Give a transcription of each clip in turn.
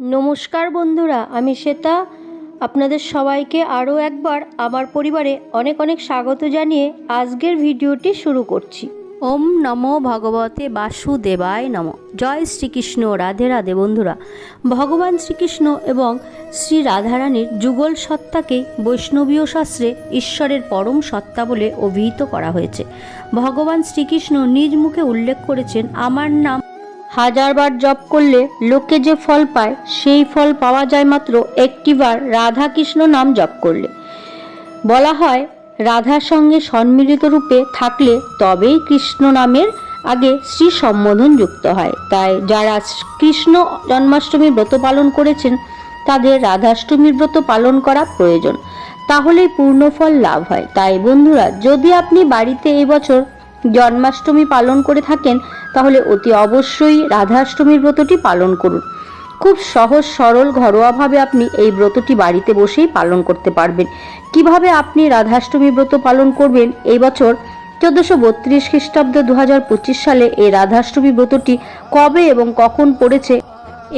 নমস্কার বন্ধুরা, আমি শ্বেতা। আপনাদের সবাইকে আরও একবার আমার পরিবারে অনেক অনেক স্বাগত জানিয়ে আজকের ভিডিওটি শুরু করছি। ওম নমো ভগবতে বাসুদেবায় নম। জয় শ্রীকৃষ্ণ, রাধে রাধে বন্ধুরা। ভগবান শ্রীকৃষ্ণ এবং শ্রী রাধারানীর যুগল সত্তাকে বৈষ্ণবীয় শাস্ত্রে ঈশ্বরের পরম সত্তা বলে অভিহিত করা হয়েছে। ভগবান শ্রীকৃষ্ণ নিজ মুখে উল্লেখ করেছেন, আমার নাম হাজারবার জপ করলে লোকে যে ফল পায়, সেই ফল পাওয়া যায় মাত্র একটিবার রাধা কৃষ্ণ নাম জপ করলে। বলা হয়, রাধার সঙ্গে সম্মিলিত রূপে থাকলে তবেই কৃষ্ণ নামের আগে শ্রী সম্বোধন যুক্ত হয়। তাই যারা কৃষ্ণ জন্মাষ্টমী ব্রত পালন করেছেন, তাদের রাধাষ্টমীর ব্রত পালন করা প্রয়োজন। তাহলেই পূর্ণ ফল লাভ হয়। তাই বন্ধুরা, যদি আপনি বাড়িতে এই বছর জন্মাষ্টমী পালন করে থাকেন, তাহলে অতি অবশ্যই রাধাষ্টমীর ব্রতটি পালন করুন। খুব সহজ সরল ঘরোয়াভাবে আপনি এই ব্রতটি বাড়িতে বসেই পালন করতে পারবেন। কীভাবে আপনি রাধাষ্টমী ব্রত পালন করবেন? এই বছর চোদ্দশো বত্রিশ খ্রিস্টাব্দ দু হাজার পঁচিশ সালে এই রাধাষ্টমী ব্রতটি কবে এবং কখন পড়েছে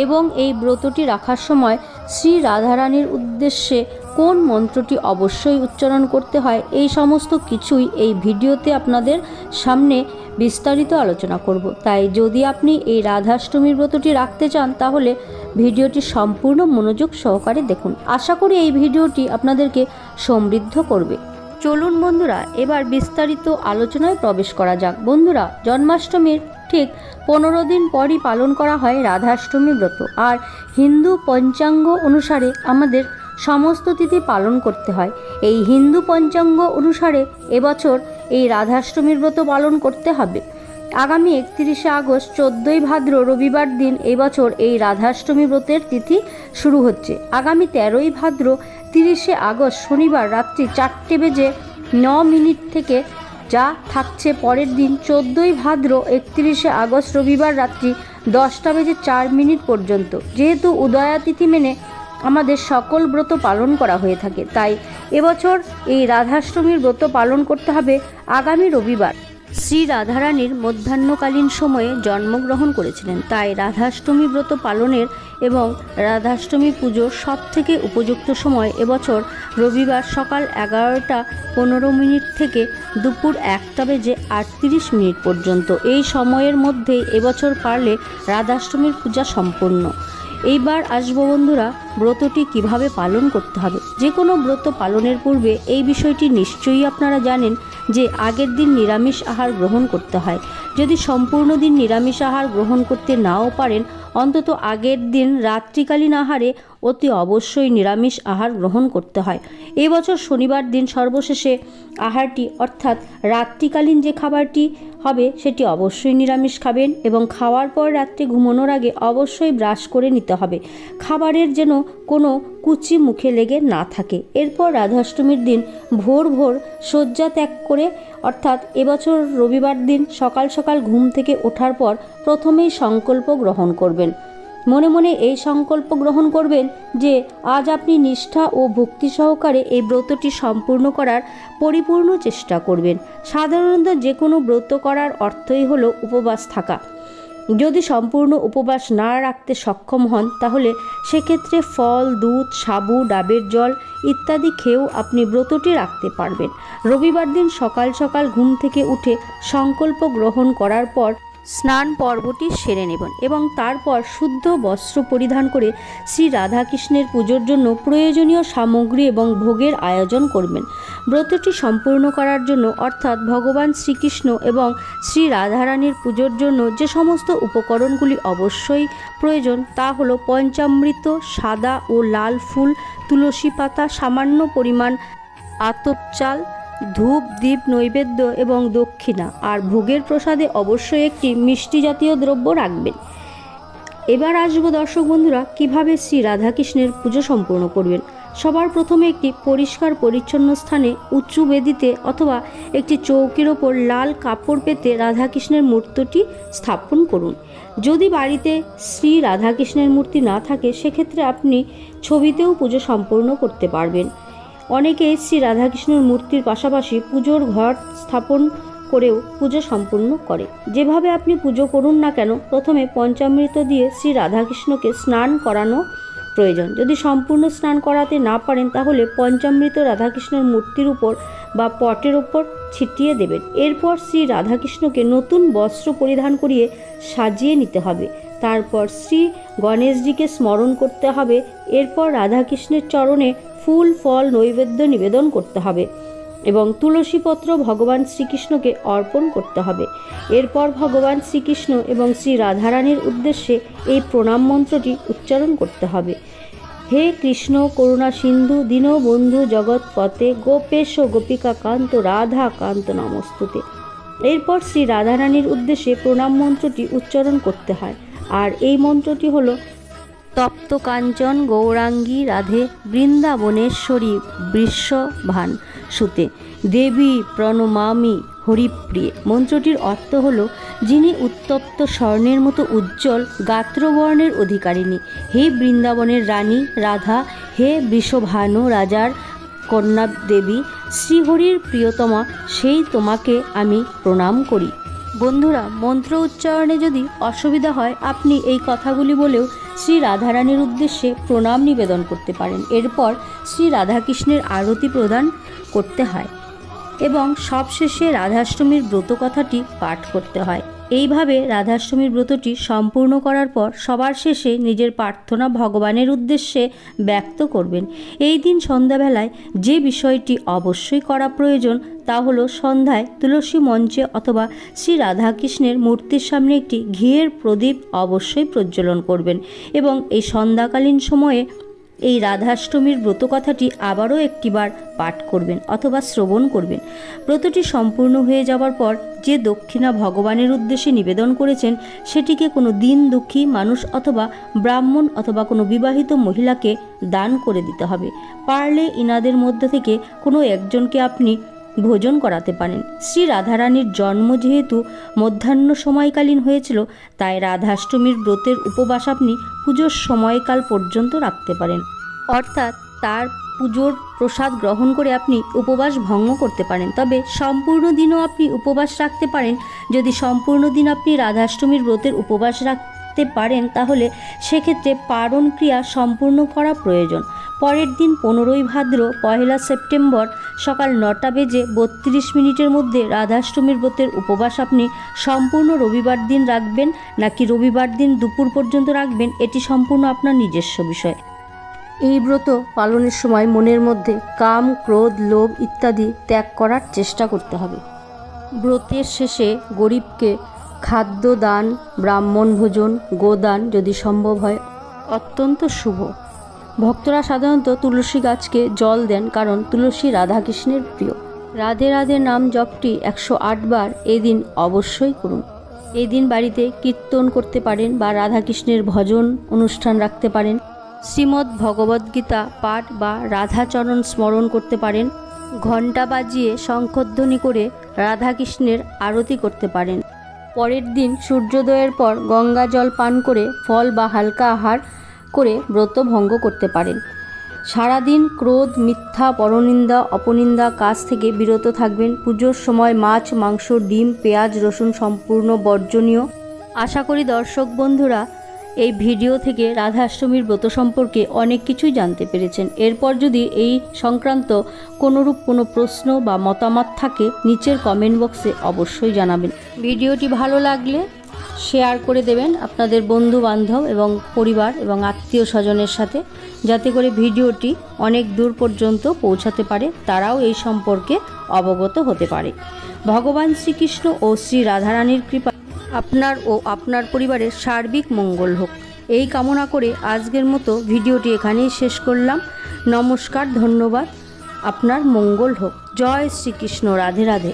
এবং এই ব্রতটি রাখার সময় শ্রী রাধারানীর উদ্দেশ্যে কোন মন্ত্রটি অবশ্যই উচ্চারণ করতে হয়, এই সমস্ত কিছুই এই ভিডিওতে আপনাদের সামনে বিস্তারিত আলোচনা করব। তাই যদি আপনি এই রাধাষ্টমীর ব্রতটি রাখতে চান, তাহলে ভিডিওটি সম্পূর্ণ মনোযোগ সহকারে দেখুন। আশা করি এই ভিডিওটি আপনাদেরকে সমৃদ্ধ করবে। চলুন বন্ধুরা, এবার বিস্তারিত আলোচনায় প্রবেশ করা যাক। বন্ধুরা, জন্মাষ্টমীর ঠিক পনেরো দিন পরই পালন করা হয় রাধাষ্টমী ব্রত। আর হিন্দু পঞ্চাঙ্গ অনুসারে আমাদের সমস্ত তিথি পালন করতে হয়। এই হিন্দু পঞ্চাঙ্গ অনুসারে এবছর এই রাধাষ্টমীর ব্রত পালন করতে হবে। আগামী একত্রিশে আগস্ট চোদ্দোই ভাদ্র রবিবার দিন এবছর এই রাধাষ্টমী ব্রতের তিথি শুরু হচ্ছে। আগামী তেরোই ভাদ্র তিরিশে আগস্ট শনিবার রাত্রি চারটে বেজে ন মিনিট থেকে যা থাকছে পরের দিন চোদ্দোই ভাদ্র একত্রিশে আগস্ট রবিবার রাত্রি দশটা বেজে চার মিনিট পর্যন্ত। যেহেতু উদয়া তিথি মেনে আমাদের সকল ব্রত পালন করা হয়ে থাকে। তাই এবছর এই রাধাষ্টমীর ব্রত পালন করতে হবে আগামী রবিবার। শ্রী রাধারানীর মধ্যাহ্নকালীন সময়ে জন্মগ্রহণ করেছিলেন। তাই রাধাষ্টমী ব্রত পালনের এবং রাধাষ্টমী পুজোর সব থেকে উপযুক্ত সময় এবছর রবিবার সকাল এগারোটা পনেরো মিনিট থেকে দুপুর একটা বেজে আটত্রিশ মিনিট পর্যন্ত। এই সময়ের মধ্যে এবছর পারলে রাধাষ্টমীর পূজা সম্পূর্ণ। এইবার আসব বন্ধুরা, ব্রতটি কীভাবে পালন করতে হবে? যে কোনো ব্রত পালনের পূর্বে এই বিষয়টি নিশ্চয়ই আপনারা জানেন যে আগের দিন নিরামিষ আহার গ্রহণ করতে হয়। যদি সম্পূর্ণ দিন নিরামিষ আহার গ্রহণ করতে নাও পারেন, অন্তত আগের দিন রাত্রিকালীন আহারে অতি অবশ্যই নিরামিষ আহার গ্রহণ করতে হয়। এবছর শনিবার দিন সর্বশেষে আহারটি, অর্থাৎ রাত্রিকালীন যে খাবারটি হবে, সেটি অবশ্যই নিরামিষ খাবেন এবং খাওয়ার পর রাত্রে ঘুমানোর আগে অবশ্যই ব্রাশ করে নিতে হবে। খাবারের যেন কোনো কুচি মুখে লেগে না থাকে। এরপর রাধাষ্টমীর দিন ভোর ভোর শয্যা ত্যাগ করে, অর্থাৎ এবছর রবিবার দিন সকাল সকাল ঘুম থেকে ওঠার পর প্রথমেই সংকল্প গ্রহণ করবেন। মনে মনে এই সংকল্প গ্রহণ করবেন যে আজ আপনি নিষ্ঠা ও ভক্তি সহকারে এই ব্রতটি সম্পূর্ণ করার পরিপূর্ণ চেষ্টা করবেন। সাধারণত যে কোনো ব্রত করার অর্থই হলো উপবাস থাকা। যদি সম্পূর্ণ উপবাস না রাখতে সক্ষম হন, তাহলে সেক্ষেত্রে ফল, দুধ, সাবু, ডাবের জল ইত্যাদি খেয়েও আপনি ব্রতটি রাখতে পারবেন। রবিবার দিন সকাল সকাল ঘুম থেকে উঠে সংকল্প গ্রহণ করার পর স্নান পর্বটি সেরে নেবেন এবং তারপর শুদ্ধ বস্ত্র পরিধান করে শ্রী রাধাকৃষ্ণের পুজোর জন্য প্রয়োজনীয় সামগ্রী এবং ভোগের আয়োজন করবেন। ব্রতটি সম্পূর্ণ করার জন্য অর্থাৎ ভগবান শ্রীকৃষ্ণ এবং শ্রী রাধারানীর পুজোর জন্য যে সমস্ত উপকরণগুলি অবশ্যই প্রয়োজন তা হলো পঞ্চামৃত, সাদা ও লাল ফুল, তুলসী পাতা, সামান্য পরিমাণ আতপ চাল ধূপ দ্বীপ নৈবেদ্য এবং দক্ষিণা। আর ভোগের প্রসাদে অবশ্যই একটি মিষ্টি জাতীয় দ্রব্য রাখবেন। এবার আসব দর্শক বন্ধুরা, কীভাবে শ্রী রাধাকৃষ্ণের পুজো সম্পূর্ণ করবেন? সবার প্রথমে একটি পরিষ্কার পরিচ্ছন্ন স্থানে উঁচু বেদিতে অথবা একটি চৌকির ওপর লাল কাপড় পেতে রাধাকৃষ্ণের মূর্তিটি স্থাপন করুন। যদি বাড়িতে শ্রী রাধাকৃষ্ণের মূর্তি না থাকে, সেক্ষেত্রে আপনি ছবিতেও পুজো সম্পূর্ণ করতে পারবেন। অনেকে শ্রী রাধাকৃষ্ণের মূর্তির পাশাপাশি পুজোর ঘর স্থাপন করেও পুজো সম্পূর্ণ করে। যেভাবে আপনি পুজো করুন না কেন, প্রথমে পঞ্চামৃত দিয়ে শ্রী রাধাকৃষ্ণকে স্নান করানো প্রয়োজন। যদি সম্পূর্ণ স্নান করাতে না পারেন, তাহলে পঞ্চামৃত রাধাকৃষ্ণের মূর্তির উপর বা পটের উপর ছিটিয়ে দেবেন। এরপর শ্রী রাধাকৃষ্ণকে নতুন বস্ত্র পরিধান করিয়ে সাজিয়ে নিতে হবে। তারপর শ্রী গণেশজিকে স্মরণ করতে হবে। এরপর রাধাকৃষ্ণের চরণে ফুল, ফল, নৈবেদ্য নিবেদন করতে হবে এবং তুলসীপত্র ভগবান শ্রীকৃষ্ণকে অর্পণ করতে হবে। এরপর ভগবান শ্রীকৃষ্ণ এবং শ্রী রাধারানীর উদ্দেশ্যে এই প্রণাম মন্ত্রটি উচ্চারণ করতে হবে। হে কৃষ্ণ, করুণা সিন্ধু, দীনবন্ধু জগৎপতে গোপেশ গোপিকা কান্ত, রাধা কান্ত নমস্তুতে। এরপর শ্রী রাধারানীর উদ্দেশ্যে প্রণাম মন্ত্রটি উচ্চারণ করতে হয়। আর এই মন্ত্রটি হলো তপ্ত কাঞ্চন, গৌরাঙ্গী, রাধে, বৃন্দাবনেশ্বরী, বৃষভান সুতে। দেবী প্রণমামি হরিপ্রিয়ে। মন্ত্রটির অর্থ হল, যিনি উত্তপ্ত স্বর্ণের মতো উজ্জ্বল গাত্রবর্ণের অধিকারিণী। হে বৃন্দাবনের রানী রাধা, হে বৃষভানু রাজার কন্যা দেবী শ্রীহরির প্রিয়তমা, সেই তোমাকে আমি প্রণাম করি। বন্ধুরা, মন্ত্র উচ্চারণে যদি অসুবিধা হয়, আপনি এই কথাগুলি বলেও শ্রী রাধারানীর উদ্দেশ্যে প্রণাম নিবেদন করতে পারেন। এরপর শ্রী রাধাকৃষ্ণের আরতি প্রদান করতে হয় এবং সবশেষে রাধাষ্টমীর ব্রত কথাটি পাঠ করতে হয়। এইভাবে রাধাষ্টমীর ব্রতটি সম্পূর্ণ করার পর সবার শেষে নিজের প্রার্থনা ভগবানের উদ্দেশ্যে ব্যক্ত করবেন। এই দিন সন্ধ্যাবেলায় যে বিষয়টি অবশ্যই করা প্রয়োজন তা হলো সন্ধ্যায় তুলসী মঞ্চে অথবা শ্রী রাধাকৃষ্ণের মূর্তির সামনে একটি ঘিয়ের প্রদীপ অবশ্যই প্রজ্বলন করবেন এবং এই সন্ধ্যাকালীন সময়ে এই রাধাষ্টমীর ব্রত কথাটি আবারও একটিবার পাঠ করবেন অথবা শ্রবণ করবেন। ব্রতটি সম্পূর্ণ হয়ে যাওয়ার পর যে দক্ষিণা ভগবানের উদ্দেশ্যে নিবেদন করেছেন, সেটিকে কোনো দিন দুঃখী মানুষ অথবা ব্রাহ্মণ অথবা কোনো বিবাহিত মহিলাকে দান করে দিতে হবে। পারলে ইনাদের মধ্যে থেকে কোনো একজনকে আপনি ভোজন করাতে পারেন। শ্রী রাধারানীর জন্ম যেহেতু মধ্যাহ্ন সময়কালীন হয়েছিল, তাই রাধাষ্টমীর ব্রতের উপবাস আপনি পুজোর সময়কাল পর্যন্ত রাখতে পারেন। অর্থাৎ তার পুজোর প্রসাদ গ্রহণ করে আপনি উপবাস ভঙ্গ করতে পারেন। তবে সম্পূর্ণ দিনও আপনি উপবাস রাখতে পারেন। যদি সম্পূর্ণ দিন আপনি রাধাষ্টমীর ব্রতের উপবাস রাখতে পারেন তাহলে সেক্ষেত্রে পারণ ক্রিয়া সম্পূর্ণ করা প্রয়োজন। পরের দিন পনেরোই ভাদ্র পয়লা সেপ্টেম্বর সকাল নটা বেজে বত্রিশ মিনিটের মধ্যে রাধাষ্টমীর ব্রতের উপবাস আপনি সম্পূর্ণ রবিবার দিন রাখবেন, নাকি রবিবার দিন দুপুর পর্যন্ত রাখবেন, এটি সম্পূর্ণ আপনার নিজস্ব বিষয়। এই ব্রত পালনের সময় মনের মধ্যে কাম, ক্রোধ, লোভ ইত্যাদি ত্যাগ করার চেষ্টা করতে হবে। ব্রতের শেষে গরিবকে খাদ্য দান ব্রাহ্মণ ভোজন, গোদান যদি সম্ভব হয়, অত্যন্ত শুভ। ভক্তরা সাধারণত তুলসী গাছকে জল দেন কারণ তুলসী রাধাকৃষ্ণের প্রিয়। রাধে রাধে নাম জপটি একশো বার এদিন অবশ্যই করুন। এই দিন বাড়িতে কীর্তন করতে পারেন বা রাধাকৃষ্ণের ভজন অনুষ্ঠান রাখতে পারেন। শ্রীমদ্ ভগবদ্গীতা পাঠ বা রাধাচরণ স্মরণ করতে পারেন। ঘণ্টা বাজিয়ে শঙ্খধ্বনি করে রাধাকৃষ্ণের আরতি করতে পারেন। পরের দিন সূর্যোদয়ের পর গঙ্গা জল পান করে ফল বা হালকা আহার করে ব্রত ভঙ্গ করতে পারেন। সারাদিন ক্রোধ, মিথ্যা, পরনিন্দা, অপনিন্দা, কাজ থেকে বিরত থাকবেন। পুজোর সময় মাছ, মাংস, ডিম, পেঁয়াজ, রসুন সম্পূর্ণ বর্জনীয়। আশা করি দর্শক বন্ধুরা এই ভিডিও থেকে রাধাষ্টমীর ব্রত সম্পর্কে অনেক কিছুই জানতে পেরেছেন। এরপর যদি এই সংক্রান্ত কোনোরূপ কোনো প্রশ্ন বা মতামত থাকে, নিচের কমেন্ট বক্সে অবশ্যই জানাবেন। ভিডিওটি ভালো লাগলে শেয়ার করে দেবেন আপনাদের বন্ধু বান্ধব এবং পরিবার এবং আত্মীয় স্বজনের সাথে, যাতে করে ভিডিওটি অনেক দূর পর্যন্ত পৌঁছাতে পারে, তারাও এই সম্পর্কে অবগত হতে পারে। ভগবান শ্রীকৃষ্ণ ও শ্রী রাধারানীর কৃপা আপনার ও আপনার পরিবারের সার্বিক মঙ্গল হোক। এই কামনা করে আজকের মতো ভিডিওটি এখানেই শেষ করলাম। নমস্কার, ধন্যবাদ। আপনার মঙ্গল হোক। জয় শ্রীকৃষ্ণ। রাধে রাধে।